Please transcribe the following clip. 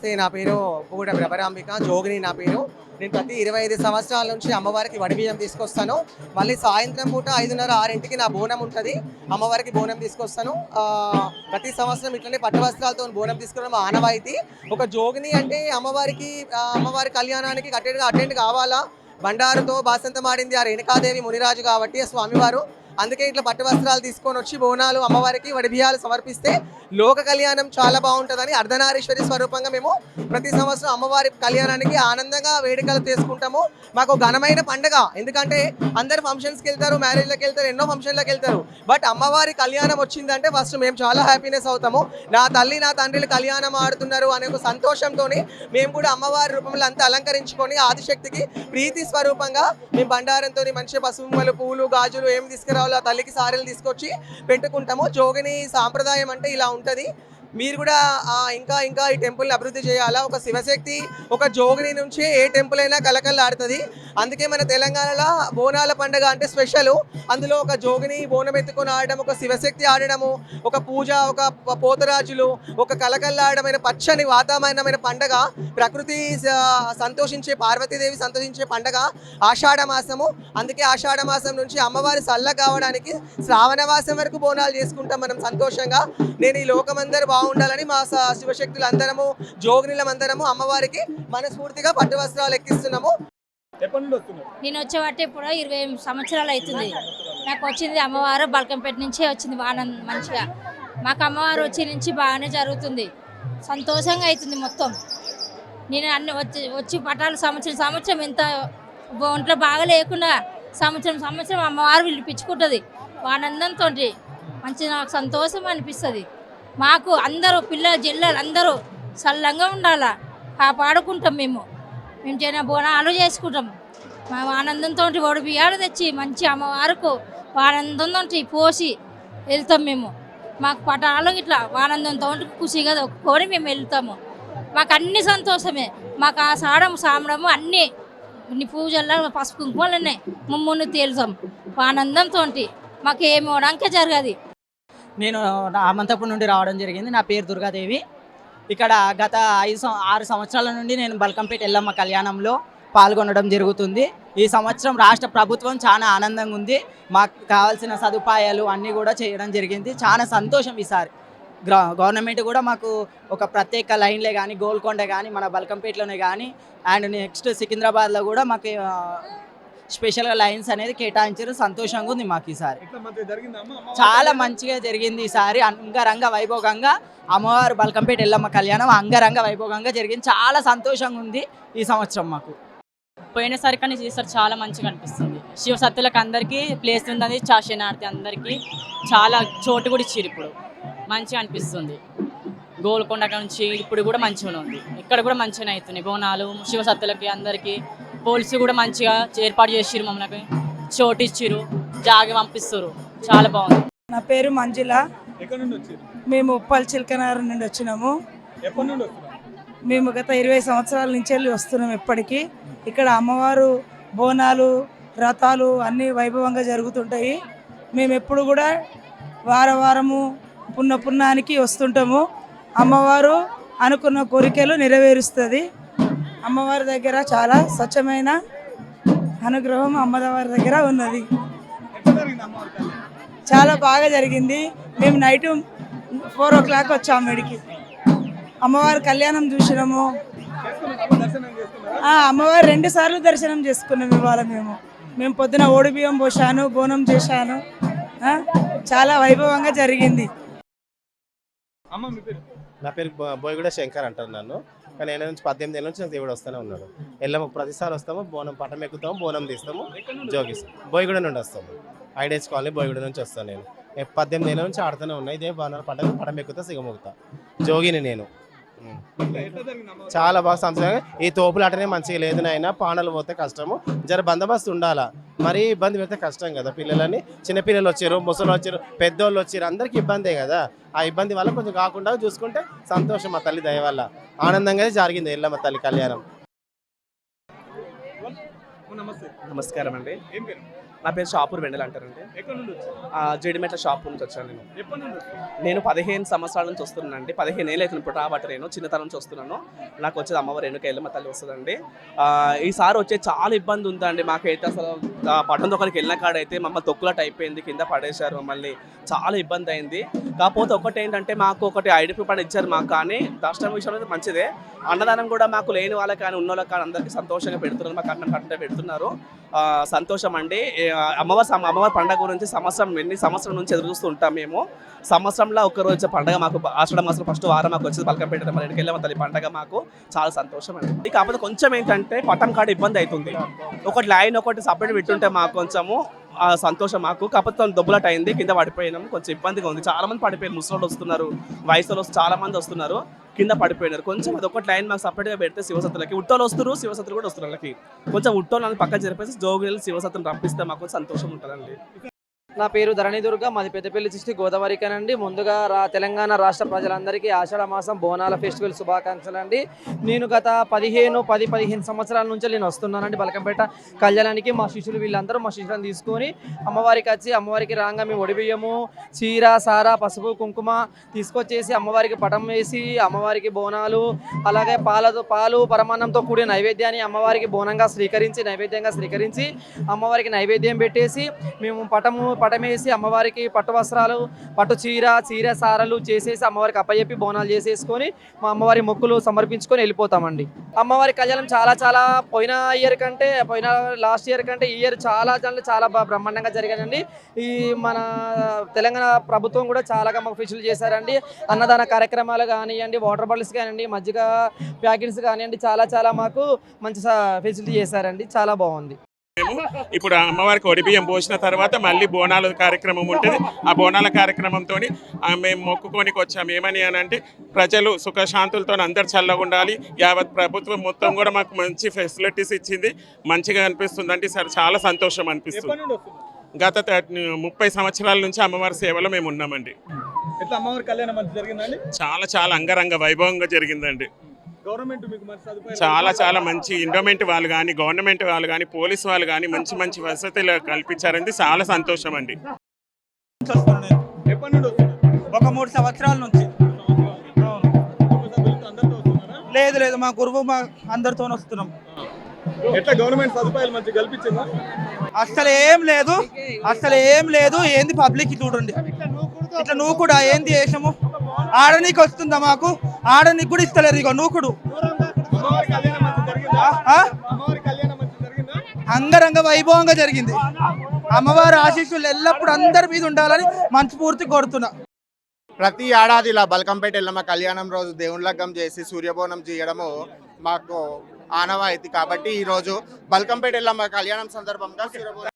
నమస్తే నా పేరు పూట ప్రభరాంబిక జోగిని నా పేరు. నేను ప్రతి ఇరవై ఐదు సంవత్సరాల నుంచి అమ్మవారికి వడిబియ్యం తీసుకొస్తాను. మళ్ళీ సాయంత్రం పూట ఐదున్నర ఆరింటికి నా బోనం ఉంటుంది. అమ్మవారికి బోనం తీసుకొస్తాను. ప్రతి సంవత్సరం ఇట్లనే పట్టు వస్త్రాలతో బోనం తీసుకోవడం ఆనవాయితీ. ఒక జోగిని అంటే అమ్మవారికి అమ్మవారి కళ్యాణానికి అటెండ్ అటెండ్ కావాలా? బండారుతో బాసంతం ఆడింది ఆ రేణుకాదేవి మునిరాజు కాబట్టి ఆ స్వామివారు. అందుకే ఇట్లా పట్టు వస్త్రాలు తీసుకొని వచ్చి బోనాలు అమ్మవారికి వడిబియ్యాలు సమర్పిస్తే లోక కళ్యాణం చాలా బాగుంటుందని అర్ధనారీశ్వరి స్వరూపంగా మేము ప్రతి సంవత్సరం అమ్మవారి కళ్యాణానికి ఆనందంగా వేడుకలు చేసుకుంటాము. మాకు ఘనమైన పండుగ. ఎందుకంటే అందరు ఫంక్షన్స్కి వెళ్తారు మ్యారేజ్లకు వెళ్తారు ఎన్నో ఫంక్షన్లకు వెళ్తారు. బట్ అమ్మవారి కళ్యాణం వచ్చిందంటే ఫస్ట్ మేము చాలా హ్యాపీనెస్ అవుతాము. నా తల్లి నా తండ్రిలు కళ్యాణం ఆడుతున్నారు అనే ఒక సంతోషంతో మేము కూడా అమ్మవారి రూపంలో అంతా అలంకరించుకొని ఆదిశక్తికి ప్రీతి స్వరూపంగా మేము బండారంతో మంచి పసుపుమ్మలు పూలు గాజులు ఏం తీసుకురా ఆ తల్లికి సారెలు తీసుకొచ్చి పెట్టుకుంటాము. జోగిని సాంప్రదాయం అంటే ఇలా ఉంటుంది. మీరు కూడా ఇంకా ఇంకా ఈ టెంపుల్ని అభివృద్ధి చేయాలా? ఒక శివశక్తి ఒక జోగిని నుంచి ఏ టెంపుల్ అయినా కలకల్లాడుతుంది. అందుకే మన తెలంగాణలో బోనాల పండుగ అంటే స్పెషల్. అందులో ఒక జోగిని బోనం ఎత్తుకొని ఆడడం ఒక శివశక్తి ఆడడము ఒక పూజ ఒక పోతరాజులు ఒక కలకల్లాడమైన పచ్చని వాతావరణమైన పండగ ప్రకృతి సంతోషించే పార్వతీదేవి సంతోషించే పండగ ఆషాఢ మాసము. అందుకే ఆషాఢ మాసం నుంచి అమ్మవారి సల్ల కావడానికి శ్రావణ మాసం వరకు బోనాలు చేసుకుంటాం మనం సంతోషంగా. నేను ఈ లోకమందరూ బాగుండాలని మా శివశక్తులు అందరము జోగినిలం అందరము అమ్మవారికి మనస్ఫూర్తిగా పట్టు వస్త్రాలు ఎక్కిస్తున్నాము. నేను వచ్చేవాటి ఇప్పుడు ఇరవై సంవత్సరాలు అవుతుంది. నాకు వచ్చింది అమ్మవారు బల్కంపేట నుంచే వచ్చింది బాగా మంచిగా. మాకు అమ్మవారు వచ్చి నుంచి బాగానే జరుగుతుంది. సంతోషంగా అవుతుంది మొత్తం. నేను అన్ని వచ్చి వచ్చి పట్టాలు సంవత్సరం సంవత్సరం ఎంత ఒంట్లో బాగా లేకుండా సంవత్సరం సంవత్సరం అమ్మవారు పిలిపించుకుంటుంది ఆనందంతో మంచి నాకు సంతోషం అనిపిస్తుంది. మాకు అందరూ పిల్లలు జిల్లలు అందరూ చల్లంగా ఉండాలా? కాపాడుకుంటాం మేము. మేము చిన్న బోనాలు చేసుకుంటాం. మేము ఆనందంతో ఒడి బియ్యాలు తెచ్చి మంచి అమ్మవారికి ఆనందంతో పోసి వెళ్తాం మేము. మాకు పటాలు ఇట్లా ఆనందంతో ఖుషిగా ఒప్పుకొని మేము వెళ్తాము. మాకు అన్ని సంతోషమే. మాకు ఆ సాడం సామడము అన్నీ ఇన్ని పూజల్లో పసుపు ఉన్నాయి మమ్మల్ని తేలుతాం. ఆనందంతో మాకు ఏమి జరగదు. నేను రామంతపూర్ నుండి రావడం జరిగింది. నా పేరు దుర్గాదేవి. ఇక్కడ గత ఐదు ఆరు సంవత్సరాల నుండి నేను బల్కంపేట ఎల్లమ్మ కళ్యాణంలో పాల్గొనడం జరుగుతుంది. ఈ సంవత్సరం రాష్ట్ర ప్రభుత్వం చాలా ఆనందంగా ఉంది. మాకు కావాల్సిన సదుపాయాలు అన్నీ కూడా చేయడం జరిగింది. చాలా సంతోషం ఈసారి. గవర్నమెంట్ కూడా మాకు ఒక ప్రత్యేక లైన్లే కానీ గోల్కొండ కానీ మన బల్కంపేటలోనే కానీ అండ్ నెక్స్ట్ సికింద్రాబాద్లో కూడా మాకు స్పెషల్గా లైన్స్ అనేది కేటాయించారు. సంతోషంగా ఉంది మాకు ఈసారి. చాలా? మంచిగా జరిగింది ఈసారి. అంగరంగ వైభోగంగా అమ్మవారు బల్కంపేట ఎల్లమ్మ కళ్యాణం అంగరంగ వైభోగంగా జరిగింది. చాలా సంతోషంగా ఉంది ఈ సంవత్సరం మాకు. పోయినసారి కానీ ఈసారి చాలా మంచిగా అనిపిస్తుంది. శివ సత్తులకు అందరికీ ప్లేస్ ఉందని చాషనార్తి అందరికీ చాలా చోటు కూడా ఇచ్చారు ఇప్పుడు. మంచిగా అనిపిస్తుంది. గోల్కొండ నుంచి ఇప్పుడు కూడా మంచిగానే ఉంది. ఇక్కడ కూడా మంచిగానే అవుతున్నాయి. బోనాలు శివ సత్తులకి అందరికీ పోలీసు కూడా మంచిగా ఏర్పాటు చేసిరు మమ్మల్ని. చోటు ఇచ్చిర్రు జాగి పంపిస్తారు చాలా బాగుంది. నా పేరు మంజుల. ఎక్కడి నుండి వచ్చారు మేము ఉప్పల్ చిలకనారు నుండి వచ్చినాము. మేము గత ఇరవై సంవత్సరాల నుంచి వెళ్ళి వస్తున్నాం ఎప్పటికీ ఇక్కడ అమ్మవారు బోనాలు రథాలు అన్నీ వైభవంగా జరుగుతుంటాయి. మేము ఎప్పుడు కూడా వార వారము పున్న పున్నానికి వస్తుంటాము. అమ్మవారు అనుకున్న కోరికలు నెరవేరుస్తుంది. అమ్మవారి దగ్గర చాలా స్వచ్ఛమైన అనుగ్రహం అమ్మవారి దగ్గర ఉన్నది. ఎట్లా జరిగింది అమ్మవారి కళ్యాణం చాలా బాగా జరిగింది. మేము నైట్ ఫోర్ ఓ క్లాక్ వచ్చాము ఇడికి అమ్మవారి కళ్యాణం చూసినాము. చేసుకున్నారా? దర్శనం చేసుకున్నారా ఆ, అమ్మవారు రెండు సార్లు దర్శనం చేసుకున్నాం ఇవాళ మేము. మేము పొద్దున ఓడి బియ్యం పోసాను బోనం చేశాను. ఆ, చాలా వైభవంగా జరిగింది. నా పేరు బోయగూడ శంకర్ అంటారు నన్ను. కానీ ఏళ్ళ నుంచి పద్దెనిమిది ఏళ్ళ నుంచి నాకు దేవుడు వస్తూనే ఉన్నాడు. వెళ్ళాము ప్రతిసారి వస్తాము బోనం పటం ఎక్కుతాము బోనం తీస్తాము జోగిస్ బోయగూడ నుండి వస్తాము. ఐడేస్ కాలనీ బోయగూడ నుంచి వస్తాను నేను. పద్దెనిమిది ఏళ్ళ నుంచి ఆడుతూనే ఉన్నాయి ఇదే బాగా పటం పటం ఎక్కుతా సిగమొగుతా జోగిని నేను. చాలా బాగా సంతోషంగా ఈ తోపులు అటనే మంచిగా లేదు నాయన. పానలు పోతే కష్టము. జర బందోబస్తు ఉండాలా? మరీ ఇబ్బంది పెడితే కష్టం కదా పిల్లలని. చిన్నపిల్లలు వచ్చారు ముసలు వచ్చారు పెద్దోళ్ళు వచ్చారు అందరికి ఇబ్బందే కదా. ఆ ఇబ్బంది వల్ల కొంచెం కాకుండా చూసుకుంటే సంతోషం మా తల్లి దయ వల్ల. ఆనందంగా జరిగింది ఎల్లమ్మ తల్లి కళ్యాణం. నమస్కారం అండి. ఏం పేరు? నా పేరు షాపూర్ వెండల్ అంటారండి. జీడిమెట్ల షాప్ నుంచి వచ్చాను నేను. నేను పదిహేను సంవత్సరాల నుంచి వస్తున్నానండి. పదిహేను ఏళ్ళు అవుతుంది ఇప్పుడు రాబట్టి నేను చిన్నతనం నుంచి వస్తున్నాను. నాకు వచ్చేది అమ్మవారు ఎన్నుక ఎల్లమ్మ తల్లి వస్తుందండి. ఈసారి వచ్చే చాలా ఇబ్బంది ఉందండి. మాకైతే అసలు పట్టణం దగ్గరికి వెళ్ళిన కాడైతే మమ్మల్ని తొక్కులట్ అయిపోయింది కింద పడేశారు మమ్మల్ని. చాలా ఇబ్బంది అయింది. కాకపోతే ఒకటి ఏంటంటే మాకు ఒకటి ఐడెంటిఫై కార్డు ఇచ్చారు మాకు కానీ దర్శనం విషయంలో అయితే మంచిదే. అన్నదానం కూడా మాకు లేని వాళ్ళకి కానీ ఉన్న వాళ్ళకి కానీ అందరికీ సంతోషంగా పెడుతున్నారు. మాకు అన్నం కట్ట పెడుతున్నారు. సంతోషం అండి. అమ్మవారి అమ్మవారి పండగ గురించి సంవత్సరం ఎన్ని సంవత్సరం నుంచి ఎదురు చూస్తూ ఉంటాం మేము. సంవత్సరంలో ఒక రోజు పండగ మాకు ఆషాఢ మాసం ఫస్ట్ వారం మాకు వచ్చేది బలకంపేట మరి వెళ్ళే తల్లి. పండగ మాకు చాలా సంతోషం అండి. కాకపోతే కొంచెం ఏంటంటే పట్టం కాడ ఇబ్బంది అవుతుంది. ఒకటి లైన్ ఒకటి సపరేట్ పెట్టుంటే మాకు కొంచెము సంతోషం మాకు. కాకపోతే దొబ్బులట్ అయింది కింద పడిపోయినాం కొంచెం ఇబ్బందిగా ఉంది. చాలా మంది పడిపోయారు. ముసలోళ్ళు వస్తున్నారు వయసులో చాలా మంది వస్తున్నారు. కింద పడిపోయినారు. కొంచెం అది ఒకటి లైన్ మాకు సపరేట్గా పెడితే శివసత్తులకి. ఉట్టోలు వస్తారు శివసత్తులు కూడా వస్తారు వాళ్ళకి. కొంచెం ఉట్టోలు పక్కన జరిపేసి జోగులు శివసత్తులు రప్పిస్తే మాకు సంతోషం ఉంటుందండి. నా పేరు ధరణి దుర్గ మాది పెద్దపల్లి డిస్టిక్ గోదావరికేనండి ముందుగా రా తెలంగాణ రాష్ట్ర ప్రజలందరికీ ఆషాఢ మాసం బోనాల ఫెస్టివల్ శుభాకాంక్షలు అండి. నేను గత పదిహేను పది పదిహేను సంవత్సరాల నుంచి నేను వస్తున్నానండి బలకంపేట కళ్యాణానికి. మా శిష్యులు వీళ్ళందరూ మా శిష్యులను తీసుకొని అమ్మవారికి వచ్చి అమ్మవారికి రాగా మేము ఒడిబియ్యము చీర సార పసుపు కుంకుమ తీసుకొచ్చేసి అమ్మవారికి పటం వేసి అమ్మవారికి బోనాలు అలాగే పాలతో పాలు పరమాన్నంతో కూడిన నైవేద్యాన్ని అమ్మవారికి బోనంగా స్వీకరించి నైవేద్యంగా స్వీకరించి అమ్మవారికి నైవేద్యం పెట్టేసి మేము పటము పటమేసి అమ్మవారికి పట్టు వస్త్రాలు పట్టు చీర చీర సారలు చేసేసి అమ్మవారికి అప్పచెప్పి బోనాలు చేసేసుకొని మా అమ్మవారి మొక్కులు సమర్పించుకొని వెళ్ళిపోతామండి. అమ్మవారి కళ్యాణం చాలా చాలా పోయిన ఇయర్ కంటే పోయిన లాస్ట్ ఇయర్ కంటే ఈ ఇయర్ చాలా చాలా చాలా బ్రహ్మాండంగా జరిగాయండి. ఈ మన తెలంగాణ ప్రభుత్వం కూడా చాలా మాకు ఫిషులు చేశారండి. అన్నదాన కార్యక్రమాలు కానివ్వండి వాటర్ బాటిల్స్ కానివ్వండి మజ్జిగ ప్యాకెట్స్ కానివ్వండి చాలా చాలా మాకు మంచి ఫెసిలిటీ చేశారండి. చాలా బాగుంది. ఇప్పుడు అమ్మవారికి ఒడిబియ్యం పోసిన తర్వాత మళ్ళీ బోనాల కార్యక్రమం ఉంటుంది. ఆ బోనాల కార్యక్రమంతో మేము మొక్కుకోనికి వచ్చాము ఏమని అని అంటే ప్రజలు సుఖశాంతులతో అందరు చల్లగా ఉండాలి. యావత్ ప్రభుత్వం మొత్తం కూడా మాకు మంచి ఫెసిలిటీస్ ఇచ్చింది. మంచిగా అనిపిస్తుంది. అంటే సార్ చాలా సంతోషం అనిపిస్తుంది. గత ముప్పై సంవత్సరాల నుంచి అమ్మవారి సేవలో మేము ఉన్నామండి. చాలా చాలా అంగరంగ వైభవంగా జరిగిందండి. గవర్నమెంట్ మీకు మంచి సదుపాయం చాలా చాలా మంచి ఇండోమెంట్ వాళ్ళు కానీ గవర్నమెంట్ వాళ్ళు కానీ పోలీస్ వాళ్ళు కానీ మంచి మంచి వసతులు కల్పించారండి చాలా సంతోషం అండి. ఒక మూడు సంవత్సరాల నుంచి. లేదు లేదు. మా గురువు మా అందరితో వస్తున్నాం. ఎట్లా గవర్నమెంట్ సదుపాయాలు మంచి కల్పించిందా? అసలు ఏం లేదు. అసలు ఏం లేదు. ఏంది పబ్లిక్ చూడండి. ఇట్లా నువ్వు కూడా ఏంది వేషము? ఆడనీకి వస్తుందా మాకు? ఆడనీకి కూడా ఇస్తలేరు ఇక నూకుడు. అంగరంగ వైభవంగా జరిగింది. అమ్మవారి ఆశీస్సులు ఎల్లప్పుడు అందరి మీద ఉండాలని మనస్ఫూర్తి కోరుతున్నా. ప్రతి ఏడాది ఇలా బల్కంపేట ఎల్లమ్మ కళ్యాణం రోజు దేవుని లగ్గం చేసి సూర్యబోనం చేయడము మాకు ఆనవాయితీ. కాబట్టి ఈ రోజు బల్కంపేట ఎల్లమ్మ కళ్యాణం సందర్భంగా సూర్యబోనం